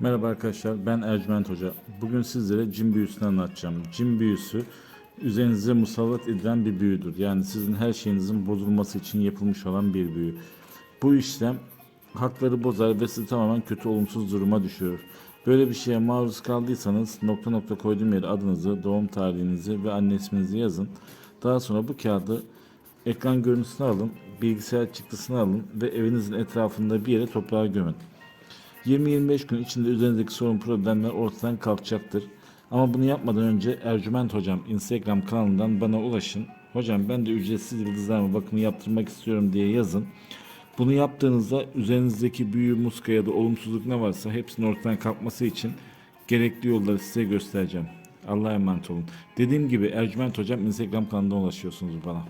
Merhaba arkadaşlar ben Ercüment Hoca. Bugün sizlere cin büyüsünü anlatacağım. Cin büyüsü üzerinize musallat edilen bir büyüdür. Yani sizin her şeyinizin bozulması için yapılmış olan bir büyü. Bu işlem hakları bozar ve sizi tamamen kötü olumsuz duruma düşürür. Böyle bir şeye maruz kaldıysanız nokta nokta koyduğum yere adınızı, doğum tarihinizi ve anne isminizi yazın. Daha sonra bu kağıdı ekran görüntüsünü alın, bilgisayar çıktısını alın ve evinizin etrafında bir yere toprağa gömün. 20-25 gün içinde üzerinizdeki sorun problemler ortadan kalkacaktır. Ama bunu yapmadan önce Ercüment Hocam Instagram kanalından bana ulaşın. Hocam ben de ücretsiz yıldızlarma bakımı yaptırmak istiyorum diye yazın. Bunu yaptığınızda üzerinizdeki büyü, muska ya da olumsuzluk ne varsa hepsinin ortadan kalkması için gerekli yolları size göstereceğim. Allah'a emanet olun. Dediğim gibi Ercüment Hocam Instagram kanalından ulaşıyorsunuz bana.